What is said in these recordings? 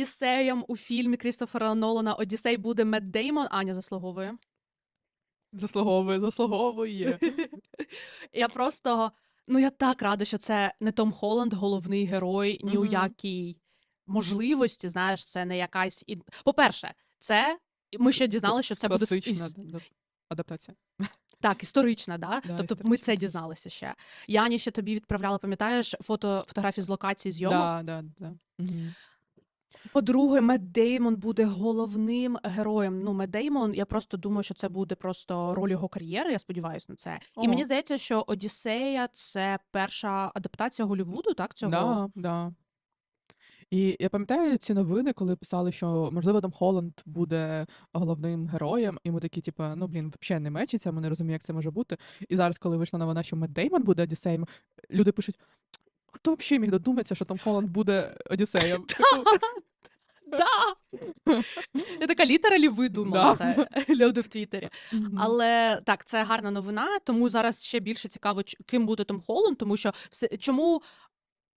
Одіссеєм у фільмі Крістофера Нолана Одіссей буде Мет Деймон. Аня заслуговує. Заслуговує, заслуговує. Я просто. Ну, я так рада, що це не Том Холланд, головний герой, ні у якій можливості. Знаєш, це не якась. По-перше, це ми ще дізналися, що це буде адаптація. Так, історична, да? Да, тобто ми це дізналися ще. Яні ще тобі відправляла, пам'ятаєш, фото фотографії з локації зйомок. Да, да, да. Мгм. По-друге, Мет Деймон буде головним героєм. Ну, Мет Деймон, я просто думаю, що це буде просто роль його кар'єри. Я сподіваюся на це. І мені здається, що Одіссея це перша адаптація Голлівуду, так? Цього Да, да. І я пам'ятаю ці новини, коли писали, що можливо там Холланд буде головним героєм, і ми такі, типу, ну блін, взагалі не мечиться, ми не розуміємо, як це може бути. І зараз, коли вийшла новина, що Мет Деймон буде Одіссеєм, люди пишуть: хто взагалі міг додуматися, що Том Холланд буде Одіссеєм? Да! Я така літералі видумала Да. це люди в Твіттері. Але так, це гарна новина, тому зараз ще більше цікаво, ким буде Том Холланд, тому що все чому.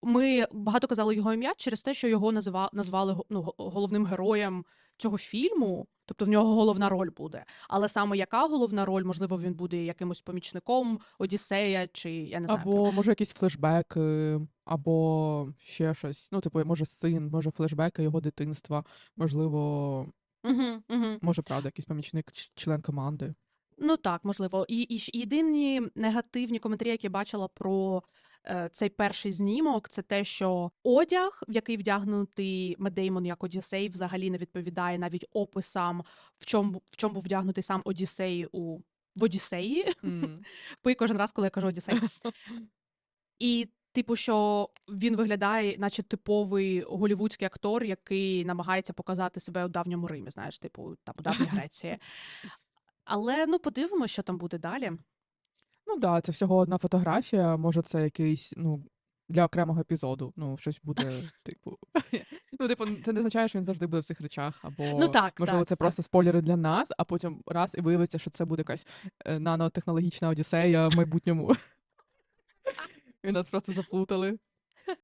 Ми багато казали його ім'я через те, що його назива, назвали ну, головним героєм цього фільму, тобто в нього головна роль буде. Але саме яка головна роль, можливо, він буде якимось помічником Одіссея, чи я не знаю. Або може якісь флешбеки, або ще щось. Ну, типу, може син, може флешбеки його дитинства, можливо, Угу, угу. може, правда, якийсь помічник, ч- член команди. Ну так, можливо. І, і ж єдині негативні коментарі, які я бачила про е, цей перший знімок, це те, що одяг, в який вдягнутий Мет Деймон як Одіссей, взагалі не відповідає навіть описам, в чому в чому був вдягнутий сам Одіссей у в Одіссеї. Пий кожен раз, коли я кажу Одіссей. І, типу, що він виглядає, наче типовий голівудський актор, який намагається показати себе у давньому Римі, знаєш, типу, там у давній Греції. Але ну подивимося, що там буде далі. Ну да, це всього одна фотографія, може, це якийсь, ну, для окремого епізоду. Ну, щось буде, типу. Ну, типу, це не означає, що він завжди буде в цих речах, або Ну так, можливо, так, це так. просто спойлери для нас, а потім раз і виявиться, що це буде якась е, нанотехнологічна одіссея в майбутньому. І нас просто заплутали.